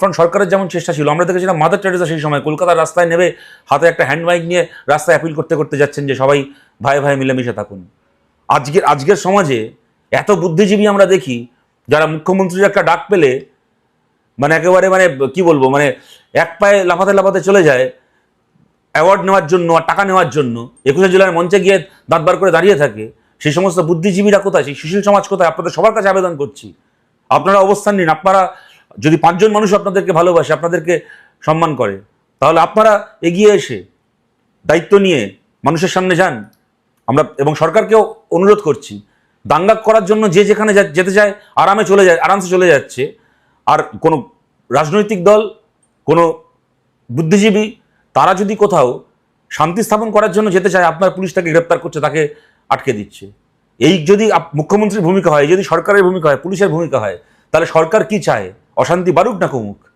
Front সরকারের যেমন চেষ্টা ছিল, আমরা দেখেছিলাম মাদার টেরেসা সেই সময় কলকাতার রাস্তায় নেবে হাতে একটা হ্যান্ড মাইক নিয়ে রাস্তায় অ্যাপিল করতে করতে যাচ্ছেন যে সবাই ভাই ভাই মিলেমিশে থাকুন। আজকের আজকের সমাজে এত বুদ্ধিজীবী আমরা দেখি, যারা মুখ্যমন্ত্রীর একটা ডাক পেলে মানে একেবারে মানে কি বলব মানে এক পায়ে লাফাতে লাফাতে চলে যায় অ্যাওয়ার্ড নেওয়ার জন্য আর টাকা নেওয়ার জন্য, একুশে জেলার মঞ্চে গিয়ে দাঁত বার করে দাঁড়িয়ে থাকে, সেই সমস্ত বুদ্ধিজীবীরা কোথায়, সেই সুশীল সমাজ কোথায়? আপনাদের সবার কাছে আবেদন করছি। আপনারা অবস্থান নিন, আপনারা যদি পাঁচজন মানুষ আপনাদেরকে ভালোবাসে, আপনাদেরকে সম্মান করে, তাহলে আপনারা এগিয়ে এসে দায়িত্ব নিয়ে মানুষের সামনে যান। আমরা এবং সরকারকেও অনুরোধ করছি, দাঙ্গা করার জন্য যে যেখানে যেতে চায়, আরামে চলে যায়, আরামসে চলে যাচ্ছে। আর কোনো রাজনৈতিক দল, কোনো বুদ্ধিজীবী, তারা যদি কোথাও শান্তি স্থাপন করার জন্য যেতে চায়, আপনার পুলিশ তাকে গ্রেপ্তার করছে, তাকে আটকে দিচ্ছে। এই যদি মুখ্যমন্ত্রীর ভূমিকা হয় যদি সরকারের ভূমিকা হয়, পুলিশের ভূমিকা হয়, তাহলে সরকার কি চায়? অশান্তি বাড়ুক না কমুক।